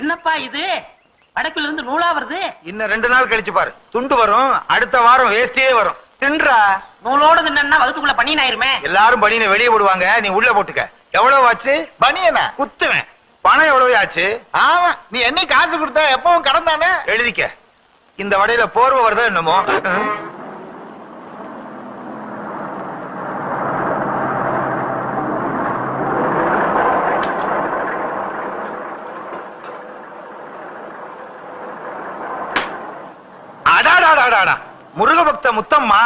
என்னப்பா இது? வடக்குல இருந்து நூலா வருது? இன்னும் ரெண்டு நாள் கழிச்சு பாரு. துண்டு வரும் அடுத்த வாரம் வேஸ்டியே வரும். தின்றா? நூலோட தின்னா வகுத்துக்குள்ள பண்ணி ஆயிருமே. எல்லாரும் பனியனை வெளியே போடுவாங்க நீ உள்ள போட்டுக்க. எவ்வளவு ஆச்சு? பனியனா? குத்துவேன். பணம் எவ்வளவு ஆச்சு? ஆமா. நீ என்ன காசு கொடுத்த எப்பவும் கடன் தானே எழுதிக்க. இந்த வடையில போர்வை வருதா என்னமோ அடாடாடாடாடா முருக பக்த முத்தம்மா.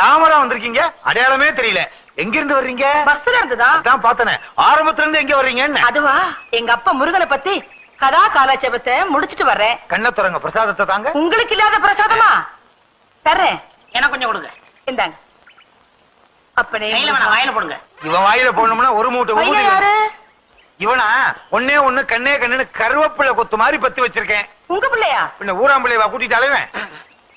ராமரா வந்திருக்கீங்க? அடையாளமே தெரியல. எங்க இருந்து வர்றீங்க? பஸ்ல இருந்ததா? பார்த்தனே. ஆரம்பத்துல இருந்து எங்க வர்றீங்கன்னு. அதுவா? எங்க அப்பா முருகனை பத்தி கதா காலாட்சேபத்தை முடிச்சிட்டு வர்றேன். கண்ணை திறங்க பிரசாதத்தை தாங்க. உங்களுக்கு இல்லாத பிரசாதமா? தர்றேன். எனக்கு கொஞ்சம் கொடுங்க. இந்தாங்க. அப்பனே கையில வாயில போடுங்க. இவன் வாயில போடணும்னா ஒரு மூட்டை யாரு? இவனா? ஒன்னே ஒண்ணு கண்ணே கண்ணுன்னு கருவேப்பிலை கொத்து மாதிரி பத்தி வச்சிருக்கேன். உங்க பிள்ளையா? பின்ன ஊராம்பிள்ளைவா கூட்டிட்டு அலைவேன்.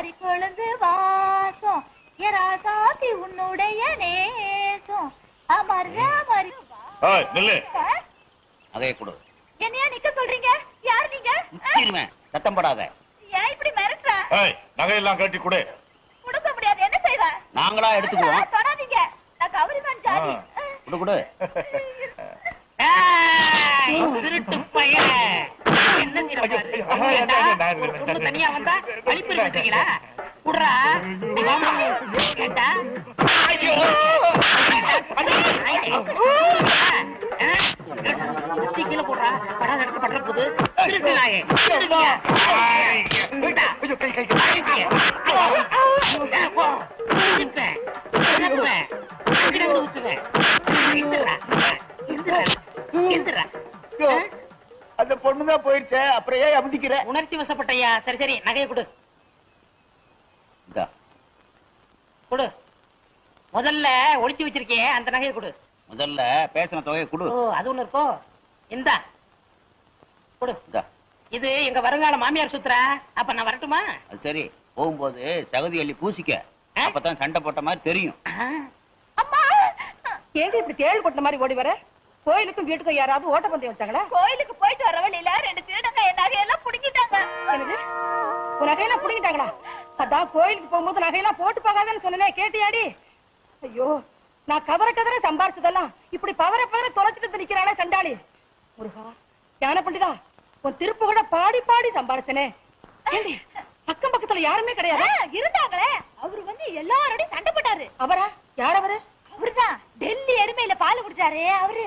மறி கொழுந்து வாசம். எராசாத்தி உன்னுடைய நேசம். அமர்த மறி நில்லு. அதையே கொடு. என்னையா நிக்க சொல்றீங்க? யார் நீங்க? சத்தம் போடாத. ஏன் இப்படி மிரட்டுற? நகையெல்லாம் கட்டி கொடு. கொடுக்க முடியாது. என்ன செய்வ? நாங்களா எடுத்துக்குவோம். தொடாதீங்க. நான் கௌரிமான் ஜாதி. கொடு. கொடு ஏய், திருட்டு பையன் என்ன தனியா வந்தா? வழிப்பறி விட்டுறீங்களா குடுறா. ஏண்டா ஐயோ! கீழே போடுறா. படுற போது திருட்டு நாயே. அந்த பொண்ணுதான் போயிடுச்சே அப்புறம் ஏன் அமுதிக்கிற? உணர்ச்சி வசப்பட்டையா சரி சரி நகையை கொடு. கொடு. முதல்ல ஒளிச்சு வச்சிருக்கியே அந்த நகையை கொடு. முதல்ல பேசின தொகையை கொடு. அது ஒண்ணு இருக்கோ? இந்தா. கொடு. இது எங்க வருங்கால மாமியார் சுத்துறா அப்ப நான் வரட்டுமா? அது சரி. போகும்போது சகதி அள்ளி பூசிக்க? அப்பதான் சண்டை போட்ட மாதிரி தெரியும். ஏங்க இப்படி தேள் கொட்ட மாதிரி ஓடி வர? கோயிலுக்கும் வீட்டுக்கும் யாராவது ஓட்டப்பந்தயம் வச்சாங்களா? கோயிலுக்கு போயிட்டு வர வழியில ரெண்டு திருடங்க என் நகையெல்லாம் புடுங்கிட்டாங்க. என்னது? உன் நகையெல்லாம் புடிங்கிட்டாங்களா? அதான் கோயிலுக்கு போகும்போது நகையெல்லாம் போட்டு போகாதன்னு சொன்னனே கேட்டியாடி? ஐயோ நான் கதற கதற சம்பாரிச்சதெல்லாம் இப்படி பதற பதற தொலைச்சிட்டு நிக்கிறாளே சண்டாளி. முருகா ஞான பண்டிதா உன் திருப்பு கூட பாடி பாடி சம்பாரிச்சனே. அக்கம் பக்கத்துல யாருமே கிடையாது? இருந்தாங்களே. அவரு வந்து எல்லாரோடையும் சண்டை போட்டாரு. அவரா? யார் அவரு? அவருதான். டெல்லி எருமையில பால் குடிச்சாரே அவரு.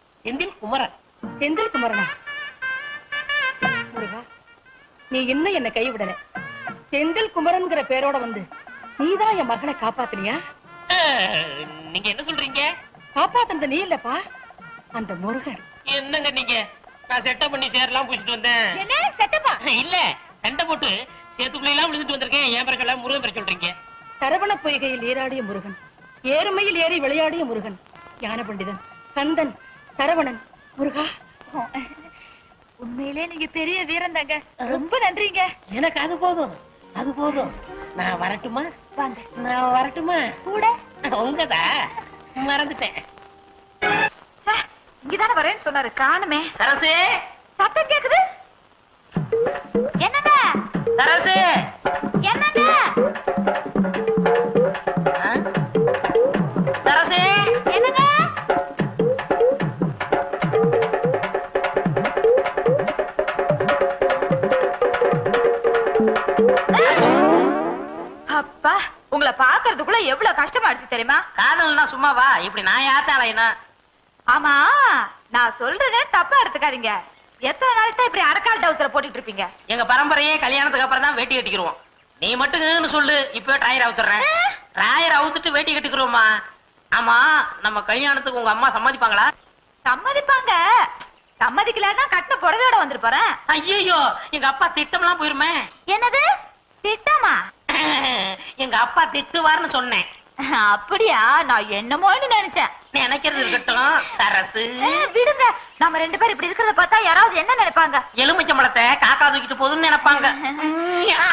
செந்தில் குமரன். செந்தில் குமரனா? முருகா நீ இன்னும் என்ன கைவிடல? செந்தில் குமரன்ங்கிற பேரோட வந்து நீதான் என் மகனை காப்பாத்துனியா? நீங்க என்ன சொல்றீங்க? காப்பாத்துனது நீ இல்லப்பா அந்த முருகன். என்னங்க நீங்க? நான் செட்டப் பண்ணி சேரெல்லாம் பூசிட்டு வந்தேன். என்ன? செட்டப்பா இல்ல சண்டை போட்டு சேத்துக்குள்ள எல்லாம் விழுந்துட்டு வந்திருக்கேன். ஏன் பிறகு முருகன் பேர் சொல்றீங்க. சரவண பொய்கையில் நீராடிய முருகன் ஏறுமையில் ஏறி விளையாடிய முருகன் ஞான பண்டிதன் கந்தன் சரவணன் முருகா. உண்மையிலே நீங்க பெரிய வீரன் தாங்க ரொம்ப நன்றிங்க. எனக்கு அது போதும் அது போதும். நான் வரட்டுமா? வாங்க. நான் வரட்டுமா? கூட. உங்கதா? மறந்துட்டேன். இங்கதானே வரேன்னு சொன்னாரு காணுமே. சரசு! சத்தம் கேக்குது? என்னங்க? சரசு! என்னங்க? கஷ்டமாயிடுச்சு தெரியுமா? காதல்னா சும்மாவா இப்படி நான் யாத்தாளைனா ஆமா நான் சொல்றதே தப்பா எடுத்துக்காதீங்க. எத்தனை நாளைக்கு இப்படி அரக்கால் டவுசரை போட்டுட்டு இருப்பீங்க? எங்க பரம்பரையே கல்யாணத்துக்கு அப்புறம் தான் வேட்டி கட்டிக்கிறோம் நீ மட்டும் சொல்லு இப்ப டாயர் அவுத்துறேன் டாயர் அவுத்துட்டு வேட்டி கட்டிக்கிறோமா ஆமா நம்ம கல்யாணத்துக்கு உங்க அம்மா சம்மதிப்பாங்களா? சம்மதிப்பாங்க. சம்மதிக்கலன்னா கட்டின புடவையோட வந்துட்டு போறேன். ஐயோ எங்க அப்பா திட்டம்லாம் போயிருமே. என்னது? திட்டமா? எங்க அப்பா திட்டுவார்னு சொன்னேன். அப்படியா? நான் என்னமோன்னு நினைச்சேன். நினைக்கிறது இருக்கட்டும் சரசு. ஏ, விடுங்க. நம்ம ரெண்டு பேரும் இப்படி இருக்கிறத பார்த்தா யாராவது என்ன நினைப்பாங்க? எலுமிச்சம்பழத்தை காக்கா தூக்கிட்டு போகுதுன்னு நினைப்பாங்க.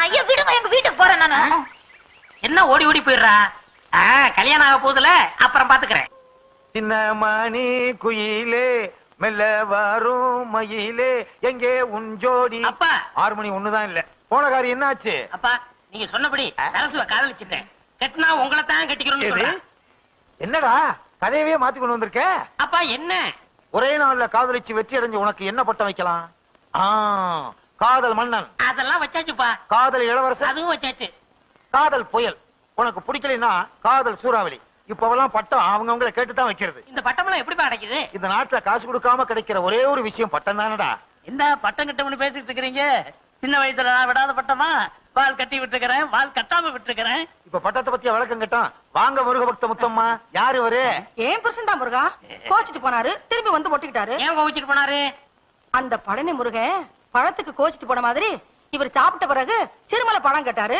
ஐயோ விடுங்க எங்க வீட்டுக்கு போறேன் நானு. என்ன ஓடி ஓடி போயிடுறா? ஆ, கல்யாணம் ஆக போகுதுல அப்புறம் பாத்துக்கிறேன். சின்ன மணி குயிலே மெல்ல வரும் மயிலே எங்கே உன் ஜோடி? அப்பா. ஆறு மணி ஒண்ணுதான் இல்ல. போன காரியம் என்னாச்சு? அப்பா நீங்க சொன்னபடி சரசுவ காதலிச்சுட்டேன். கட்டினா உங்களை தான்? சொல்றேன் என்னடா கதையவே மாத்தி கொண்டு வந்திருக்க? அப்பா என்ன? ஒரே நாள்ல காதலிச்சு வெற்றி அடைஞ்சு உனக்கு என்ன பட்டம் வைக்கலாம்? ஆ காதல் மன்னன். அதெல்லாம் வச்சாச்சுப்பா. காதல் இளவரசன். அதுவும் வச்சாச்சு. காதல் புயல். உனக்கு பிடிக்கலைன்னா காதல் சூறாவளி. இப்பவெல்லாம் பட்டம் அவங்கவங்கள கேட்டுதான் வைக்கிறது. இந்த பட்டமெல்லாம் எப்படிப்பா கிடைக்குது இந்த நாட்டுல காசு கொடுக்காம கிடைக்கிற ஒரே ஒரு விஷயம் பட்டம் தானடா என்ன பட்டம் கட்டம்னு பேசிட்டு இருக்கிறீங்க? சின்ன வயசுல நான் விடாத பட்டமா? வால் கட்டி விட்டுருக்கிறேன் வால் கட்டாம விட்டுருக்கிறேன். இப்ப பட்டத்தை பத்திய விளக்கம் கேட்டான்? வாங்க முருக பக்த முத்தம்மா. யாரு இவரு? ஏன் புருஷன் தான் முருகா? கோச்சிட்டு போனாரு திரும்பி வந்து ஒட்டிக்கிட்டாரு ஏன் கோவிச்சிட்டு போனாரு? அந்த பழனி முருகன் பழத்துக்கு கோச்சிட்டு போன மாதிரி இவர் சாப்பிட்ட பிறகு சிறுமலை பழம் கேட்டாரு.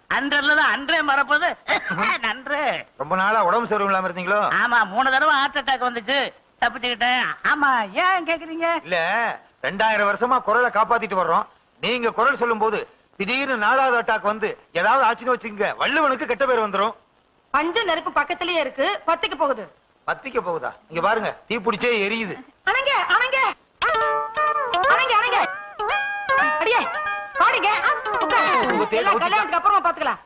அன்றல்லதான் அன்றே மறப்பது. நன்று. ரொம்ப நாளா உடம்பு சரியில்லாம இல்லாம இருந்தீங்களோ? ஆமா மூணு தடவை ஹார்ட் அட்டாக் வந்துச்சு. தப்பிச்சுக்கிட்டேன். ஆமா ஏன் கேக்குறீங்க? இல்ல ரெண்டாயிரம் வருஷமா குரலை காப்பாத்திட்டு வர்றோம். நீங்க குரல் சொல்லும் போது திடீர்னு நாலாவது அட்டாக் வந்து ஏதாவது ஆச்சுன்னு வச்சுக்கோங்க. வள்ளுவனுக்கு கெட்ட பேர் வந்துரும். பஞ்ச நெருப்பு பக்கத்திலேயே இருக்கு பத்திக்கு போகுது. பத்திக்க போகுதா? இங்க பாருங்க தீ பிடிச்சே எரியுது. அணங்க அணங்க கல்யாணத்துக்கு அப்புறமா பாத்துக்கலாம்.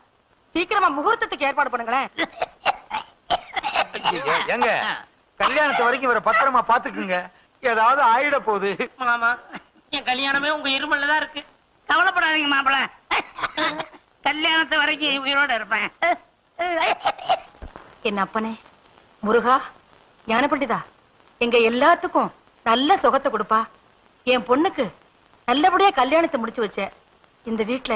சீக்கிரமா முகூர்த்தத்துக்கு ஏற்பாடு பண்ணுங்களேன். ஏங்க கல்யாணத்து வரைக்கும் இவரை பத்திரமா பாத்துக்குங்க. ஏதாவது ஆயிட போகுது. ஆமா என் கல்யாணமே உங்க இருமல்ல தான் இருக்கு. கவலைப்படாதீங்க மாப்பிள. கல்யாணத்து வரைக்கும் உயிரோட இருப்பேன். என் அப்பனே? முருகா ஞான பண்டிதா எங்க எல்லாத்துக்கும் நல்ல சுகத்தை கொடுப்பா. என் பொண்ணுக்கு நல்லபடியா கல்யாணத்தை முடிச்சு வச்ச இந்த வீட்ல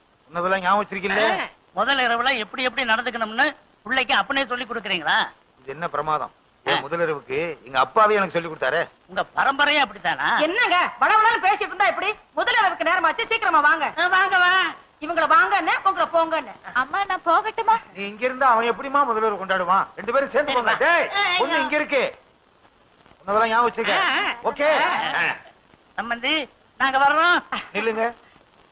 உன்னதெல்லாம் ஞாபகம் வச்சிருக்கீல்ல முதல் இரவுல எப்படி எப்படி நடந்துக்கணும்னு பிள்ளைக்கு அப்பனே சொல்லி கொடுக்குறீங்களா? இது என்ன பிரமாதம்? முதலிரவுக்கு எங்க அப்பாவே எனக்கு சொல்லி கொடுத்தாரு? உங்க பரம்பரையே அப்படித்தானா? என்னங்க? வளவளன்னு பேசிட்டு இருந்தா எப்படி? முதல்ல அளவுக்கு நேரமாச்சு சீக்கிரமா வாங்க. வாங்க வா. இவங்கள வாங்கன்னு உங்களை போங்கன்னு. அம்மா நான் போகட்டுமா? நீ இங்க இருந்தா அவன் எப்படிமா முதல்வர் கொண்டாடுவான்? ரெண்டு பேரும் சேர்ந்து போங்க. டேய் பொண்ணு இங்க இருக்கு. உன்னதெல்லாம் ஞாபகம் வச்சுக்க ஓகே. சம்பந்தி நாங்க வர்றோம். நில்லுங்க.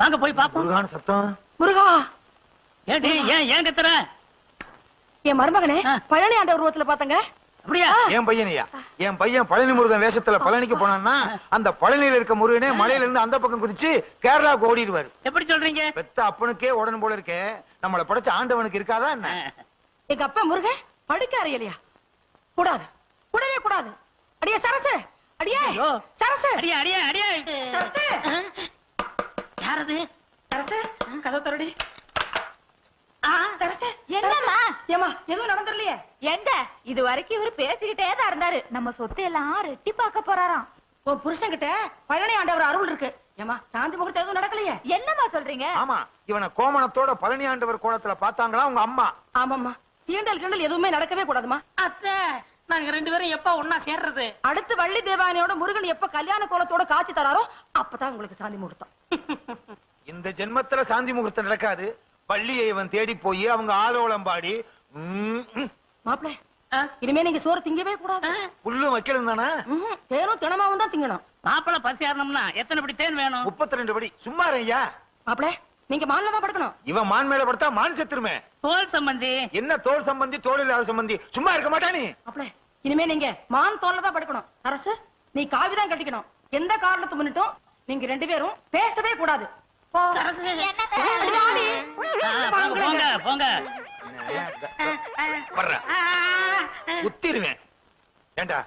வாங்க போய் பாப்போம். முருகான சத்தம். முருகா. ஏடி ஏன் ஏன் கத்துற? என் மருமகனே. பழனி ஆண்ட உருவத்துல பார்த்தங்க அப்படியா? என் பையனையா என் பையன் பழனி முருகன் வேஷத்துல பழனிக்கு போனான்னா அந்த பழனியில இருக்க முருகனே மலையில இருந்து அந்த பக்கம் குதிச்சு கேரளாவுக்கு ஓடிடுவாரு. எப்படி சொல்றீங்க? பெத்த அப்பனுக்கே உடனே போல இருக்கே. நம்மள படைச்ச ஆண்டவனுக்கு இருக்காதா என்ன? எங்க அப்பா முருகன் படிக்க அறையலையா கூடாது. கூடவே கூடாது. அடியே சரசு. அடியே. சரசு. அடியா அடியா அடியா. சரசு. யாரது? சரசு கதை தரடி ஆ, சரசு என்னம்மா? ஏமா எதுவும் நடந்துடலையே? எங்க? இது வரைக்கும் இவரு பேசிக்கிட்டே தான் இருந்தாரு. நம்ம சொத்து எல்லாம் ரெட்டி பார்க்க போறாராம். உன் புருஷன் கிட்ட பழனி ஆண்டவர் அருள் இருக்கு. ஏமா சாந்தி முகூர்த்தம் எதுவும் நடக்கலையே? என்னம்மா சொல்றீங்க? ஆமா இவனை கோமணத்தோட பழனி ஆண்டவர் கோலத்துல பார்த்தாங்களா உங்க அம்மா? ஆமாம்மா. தீண்டல் கிண்டல் எதுவுமே நடக்கவே கூடாதுமா அத்தை நாங்க ரெண்டு பேரும் எப்ப ஒன்னா சேர்றது? அடுத்து வள்ளி தேவானையோட முருகன் எப்ப கல்யாண கோலத்தோட காட்சி தராரோ அப்பதான் உங்களுக்கு சாந்தி முகூர்த்தம். இந்த ஜென்மத்துல சாந்தி முகூர்த்தம் நடக்காது. பள்ளியை இவன் தேடி போய் அவங்க ஆலோலம் பாடி ம், ம், மாப்பிள ஆ? இனிமே நீங்க சோறு திங்கவே கூடாது. புல்லும் வைக்கணும் தானே. தேனும் தினமாவும் தான் திங்கணும். மாப்பிள பசி ஏறணும்னா எத்தனை படி தேன் வேணும்? முப்பத்தி ரெண்டு படி. சும்மா ஐயா மாப்பிள நீங்க மான்ல தான் படுக்கணும். இவன் மான் மேல படுத்தா மான் செத்துருமே. தோல் சம்பந்தி. என்ன தோல் சம்பந்தி தோல் இல்லாத சம்பந்தி? சும்மா இருக்க மாட்டானே மாப்பிள இனிமே நீங்க மான் தோல்ல தான் படுக்கணும். அரசு நீ காவிதான் கட்டிக்கணும். எந்த காரணத்தை முன்னிட்டும் நீங்க ரெண்டு பேரும் பேசவே கூடாது. போங்க, குத்திருவேன் ஏண்டா?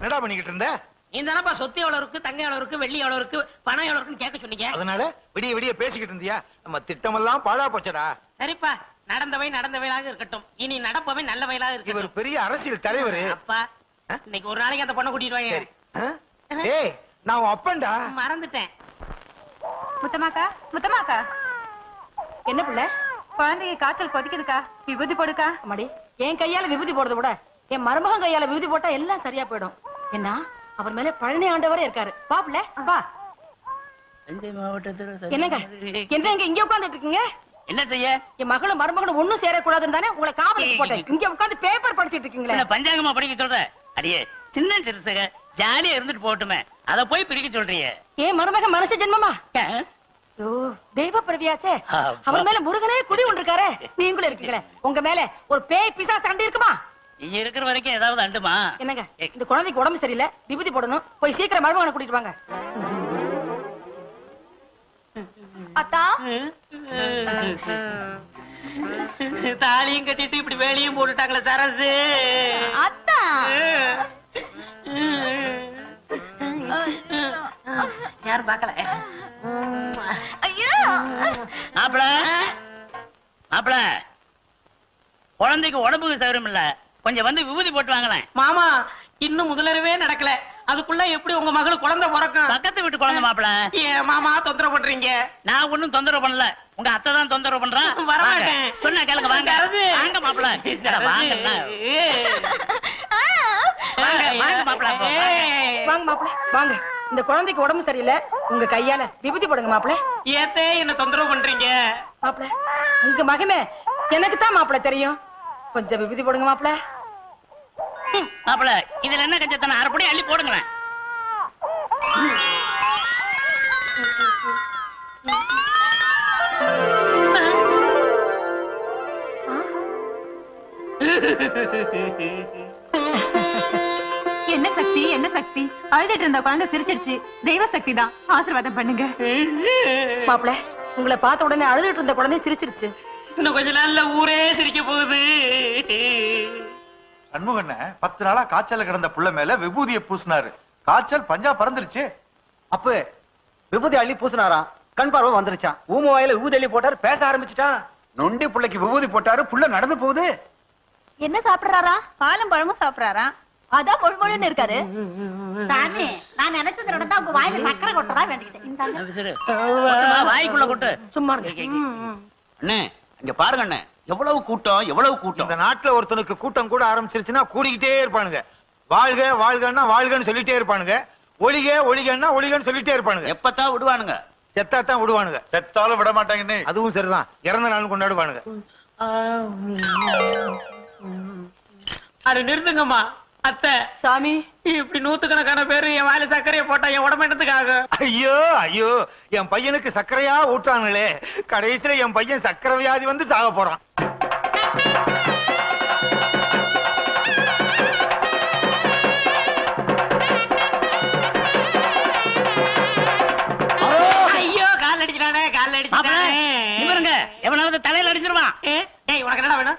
என்னடா பண்ணிக்கிட்டு இருந்த? நீ தானப்பா சொத்து எவ்வளவு இருக்கு தங்க எவ்வளவு இருக்கு வெள்ளி எவ்வளவு இருக்கு பணம் எவ்வளவு இருக்குன்னு கேட்க சொன்னீங்க. அதனால விடிய விடிய பேசிக்கிட்டு இருந்தியா? நம்ம திட்டமெல்லாம் பாழா போச்சடா. சரிப்பா நடந்தவை நடந்தவையாக இருக்கட்டும். இனி நடப்பவை நல்லவைகளாக இவர் இருக்கட்டும் பெரிய அரசியல் தலைவர். அப்பா இன்னைக்கு ஒரு நாளைக்கு அந்த பொண்ணை கூட்டிட்டு வாங்க சரி. ஆ? ஏய் நான் அப்பன்டா. மறந்துட்டேன். முத்தமாக்கா முத்தமாக்கா என்ன பிள்ளை? குழந்தைக்கு காய்ச்சல் கொதிக்குதுக்கா? விபூதி போடுக்கா? அம்மாடி என் கையால விபூதி போடுறத விட என் மருமகன் கையால விபூதி போட்டா எல்லாம் சரியா போயிடும். என்ன? அவர் மேல பழனி ஆண்டவரே இருக்காரு. பாப்புல வா. தஞ்சை மாவட்டத்தில் என்னங்க? என்னங்க இங்க உட்கார்ந்துட்டு இருக்கீங்க? என்ன செய்ய? என் மகளும் மருமகனும் ஒண்ணும் சேரக்கூடாதுன்னு தானே உங்களை காவலுக்கு போட்டேன். இங்க உட்கார்ந்து பேப்பர் படிச்சிட்டு இருக்கீங்களே. பஞ்சாங்கமா படிக்க சொல்ற அடியே சின்ன சிறுசக ஜாலியா இருந்துட்டு போகட்டுமே. அத போய் பிரிக்க சொல்றியே. ஏன் மருமகன் மனுஷ ஜென்மமா? ஓ தெய்வ பிரவியாச்சே. அவர் மேல முருகனே குடி ஒன்று இருக்காரு நீங்களும் இருக்கீங்களே. உங்க மேல ஒரு பேய் பிசா சண்டை இருக்குமா நீ இருக்கிற வரைக்கும் ஏதாவது அண்டுமா? என்னங்க இந்த குழந்தைக்கு உடம்பு சரியில்லை. விபூதி போடணும். போய் சீக்கிரம் மருமகனை கூட்டிட்டு வாங்க. அத்தா? தாலியும் கட்டிட்டு இப்படி வேலையும் போட்டுட்டாங்களே சரசு. அத்தா? யாரும் பார்க்கல. ஐயோ! மாப்பிள மாப்பிள குழந்தைக்கு உடம்புக்கு சௌகரியம் இல்ல கொஞ்சம் வந்து விபூதி போட்டு வாங்களேன். மாமா இன்னும் முதலரவே நடக்கல. அதுக்குள்ள எப்படி உங்க மகளுக்கு குழந்தை பிறக்கும்? பக்கத்து வீட்டு குழந்தை மாப்பிள ஏன் மாமா தொந்தரவு பண்றீங்க? நான் ஒண்ணும் தொந்தரவு பண்ணல. உங்க அத்தை தான் தொந்தரவு பண்றா. வரமாட்டேன். வாங்க. சொன்னா கேளுங்க வாங்க. வாங்க மாப்பிள வாங்க வாங்க, வாங்க மாப்பிள. வாங்க மாப்பிள வாங்க. இந்த குழந்தைக்கு உடம்பு சரியில்லை. உங்க கையால விபூதி போடுங்க மாப்பிள ஏத்தே என்ன தொந்தரவு பண்றீங்க? மாப்பிள உங்க மகமே எனக்கு தான் மாப்பிள தெரியும். கொஞ்சம் விபூதி போடுங்க மாப்பிள. மாப்பிள இதுல என்ன கஞ்சத்தன அரைப்படி அள்ளி போடுங்களேன். என்ன சக்தி என்ன சக்தி? அழுதுட்டு இருந்த குழந்தை சிரிச்சிடுச்சு. தெய்வ சக்தி தான். ஆசீர்வாதம் பண்ணுங்க. மாப்பிள உங்களை பார்த்த உடனே அழுதுட்டு இருந்த குழந்தை சிரிச்சிருச்சு. இன்னும் கொஞ்ச நாள்ல ஊரே சிரிக்க போகுது. சண்முகண்ண பத்து நாளா காய்ச்சல கிடந்த புள்ள மேல விபூதியை பூசினாரு. காய்ச்சல் பஞ்சா பறந்துருச்சு. அப்ப விபூதி அள்ளி பூசினாராம். கண் பார்வை வந்துருச்சான் ஊம வாயில ஊதி அள்ளி போட்டாரு பேச ஆரம்பிச்சுட்டான். நொண்டி புள்ளைக்கு விபூதி போட்டாரு புள்ள நடந்து போகுது. என்ன சாப்பிடுறாரா? பாலும் பழமும் சாப்பிடுறாரா? அதான் மொழு மொழுன்னு இருக்காரு. சாமி நான் நினைச்சது நடந்தா உங்க வாயில சக்கரை கொட்டதா வேண்டிக்கிட்டேன். வாய்க்குள்ள கொட்டு. சும்மா அண்ணே இங்க பாருங்க அண்ணே எவ்வளவு கூட்டம் எவ்வளவு கூட்டம்? இந்த நாட்டுல ஒருத்தனுக்கு கூட்டம் கூட ஆரம்பிச்சிருச்சுன்னா கூடிக்கிட்டே இருப்பானுங்க. வாழ்க வாழ்கன்னா வாழ்கன்னு சொல்லிட்டே இருப்பானுங்க. ஒளிக ஒளிகன்னா ஒளிகன்னு சொல்லிட்டே இருப்பானுங்க. எப்பத்தான் விடுவானுங்க? செத்தாத்தான் விடுவானுங்க. செத்தாலும் விட மாட்டாங்கன்னு அதுவும் சரிதான். இறந்த நாள் கொண்டாடுவானுங்க. அது நிறுத்துங்கம்மா. அத்தை சாமி. இப்படி நூத்துக்கணக்கான பேரு என் வாயில சர்க்கரையை போட்டா என் உடம்பு என்னத்துக்காக? ஐயோ ஐயோ என் பையனுக்கு சர்க்கரையா ஊட்டானுங்களே கடைசியில என் பையன் சர்க்கரை வியாதி வந்து சாக போறான். ஐயோ கால் அடிச்சிட்டானே கால் அடிச்சிட்டானே. நிமிருங்க எவனாவது தலையில அடிச்சிருவான். உனக்கு என்னடா வேணும்?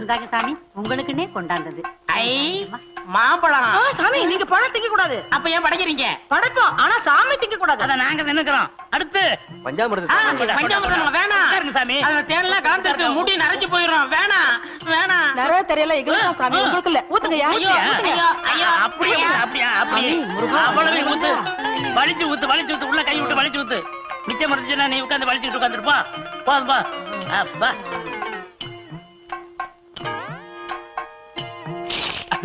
இந்தாங்க சாமி உங்களுக்குன்னே கொண்டாந்தது. ஐ மாம்பழம். சாமி நீங்க பழம் திங்க கூடாது. அப்ப ஏன் படைக்கிறீங்க? படைப்போம் ஆனா சாமி திங்க கூடாது. அத நாங்க நின்னுக்கிறோம் அடுத்து. பஞ்சாமிரத ஆ, சாமி. பஞ்சாமிர்தம் வேணாம். சாமி. அதுல தேன்லாம் கலந்துருக்கு. முடி நரைஞ்சு போயிடும் வேணாம் வேணாம். நிறைய தெரியல எங்களுக்கு சாமி உங்களுக்கு இல்ல ஐயோ, ஊத்துங்க. ஐயோ, ஐயோ, அப்படியே அப்படியா அப்படியே. அவ்வளவு ஊத்து. வலிச்சு ஊத்து வலிச்சு ஊத்து. உள்ள கை விட்டு வலிச்சு ஊத்து. மிச்சம் இருந்துச்சுன்னா நீ உட்காந்து வலிச்சுட்டு உட்காந்துருப்பா போதும் பா அப்பா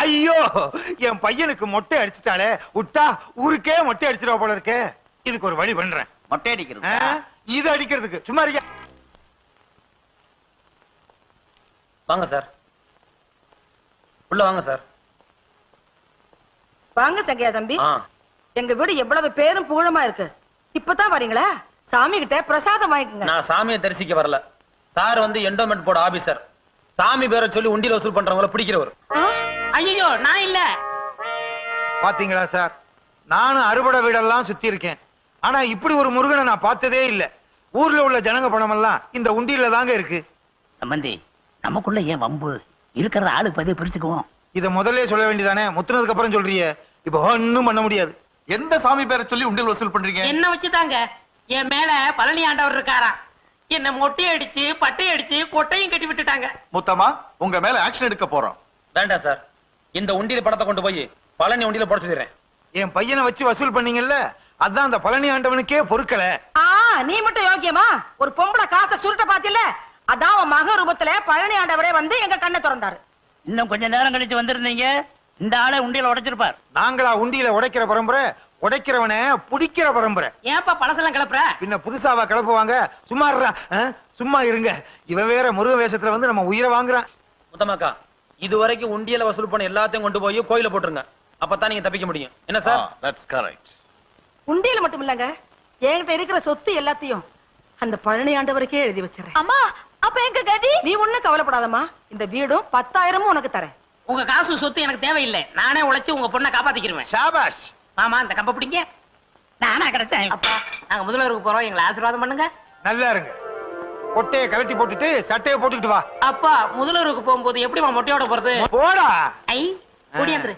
ஐயோ என் பையனுக்கு மொட்டை அடிச்சுட்டாளே விட்டா ஊருக்கே மொட்டை அடிச்சிருவா போல இருக்கே. இதுக்கு ஒரு வழி பண்றேன். மொட்டை? அடிக்கிறது இது அடிக்கிறதுக்கு. சும்மா இருக்கியா வாங்க சார். உள்ள வாங்க சார். வாங்க சங்கையா தம்பி. எங்க வீடு எவ்வளவு பேரும் புகழமா இருக்கு. இப்பதான் வரீங்களா? சாமி கிட்ட பிரசாதம் வாங்கிக்கோங்க. நான் சாமியை தரிசிக்க வரல. சார் வந்து என்டோமெண்ட் போர்டு ஆபீசர் சாமி பேரை சொல்லி உண்டியல் வசூல் பண்றவங்கள பிடிக்கிறவர். ஐயோ நான் இல்ல. பாத்தீங்களா சார்? நானும் அறுபடை வீடெல்லாம் சுத்தி இருக்கேன் ஆனா இப்படி ஒரு முருகனை நான் பார்த்ததே இல்ல. ஊர்ல உள்ள ஜனங்க பணம் எல்லாம் இந்த உண்டியில தாங்க இருக்கு. சம்பந்தி நமக்குள்ள ஏன் வம்பு? இருக்கிற ஆளுக்கு பதிவு பிரிச்சுக்குவோம் இத முதல்ல சொல்ல வேண்டியதானே? முத்துனதுக்கு அப்புறம் சொல்றியே இப்ப ஒண்ணும் பண்ண முடியாது. எந்த சாமி பேரை சொல்லி உண்டியல் வசூல் பண்றீங்க? என்ன வச்சுதாங்க. என் மேல பழனி ஆண்டவர் இருக்காராம். என்ன மொட்டை அடிச்சு பட்டை அடிச்சு கொட்டையும் கட்டி விட்டுட்டாங்க. முத்தமா உங்க மேல ஆக்ஷன் எடுக்க போறோம். வேண்டாம் சார். இந்த உண்டியல் படத்தை கொண்டு போய் பழனி உண்டியல போட சொல்லிடுறேன். என் பையனை வச்சு வசூல் பண்ணீங்கல்ல அதான் அந்த பழனி ஆண்டவனுக்கே பொறுக்கல. ஆ நீ மட்டும் யோக்கியமா? ஒரு பொம்பளை காசை சுருட்ட பாத்தில அதான் உன் மக ரூபத்துல பழனி ஆண்டவரே வந்து எங்க கண்ணை திறந்தாரு. இன்னும் கொஞ்ச நேரம் கழிச்சு வந்திருந்தீங்க. இந்த ஆளை உண்டியல உடைச்சிருப்பார். நாங்களா உண்டியில உடைக்கிற பரம்பரை உடைக்கிறவனை புடிக்கிற பரம்பரை. ஏன்பா பழசெல்லாம் கிளப்புற? பின்ன புதுசாவா கிளப்புவாங்க? சும்மா? சும்மா இருங்க. இவன் வேற முருக வேஷத்துல வந்து நம்ம உயிரை வாங்குறான். முத்தமாக்கா இது வரைக்கும் உண்டியல வசூல் பண்ண எல்லாத்தையும் கொண்டு போய் கோயில போட்டுருங்க. அப்பதான் நீங்க தப்பிக்க முடியும். என்ன சார்? தட்ஸ் கரெக்ட் உண்டியல மட்டும் இல்லங்க. என்கிட்ட இருக்கிற சொத்து எல்லாத்தையும் அந்த பழனி ஆண்டவருக்கே எழுதி வச்சிடறேன். அம்மா அப்ப எங்க கதி? நீ ஒண்ணும் கவலைப்படாதம்மா. இந்த வீடும் பத்தாயிரமும் உனக்கு தரேன். உங்க காசு சொத்து எனக்கு தேவையில்லை. நானே உழைச்சு உங்க பொண்ணை காப்பாத்திக்கிருவேன். ஷாபாஷ்! மாமா இந்த கம்ப பிடிங்க. நானா கிடைச்சேன். அப்பா நாங்க முதல்வருக்கு போறோம். எங்களை ஆசீர்வாதம் பண்ணுங்க. நல்லா இருங்க. கொட்டையை கழட்டி போட்டுட்டு சட்டையை போட்டுக்கிட்டு வா. அப்பா முதல்வருக்கு போகும்போது எப்படிமா மொட்டையோட போறது? போடா. ஐ குடியாந்துரு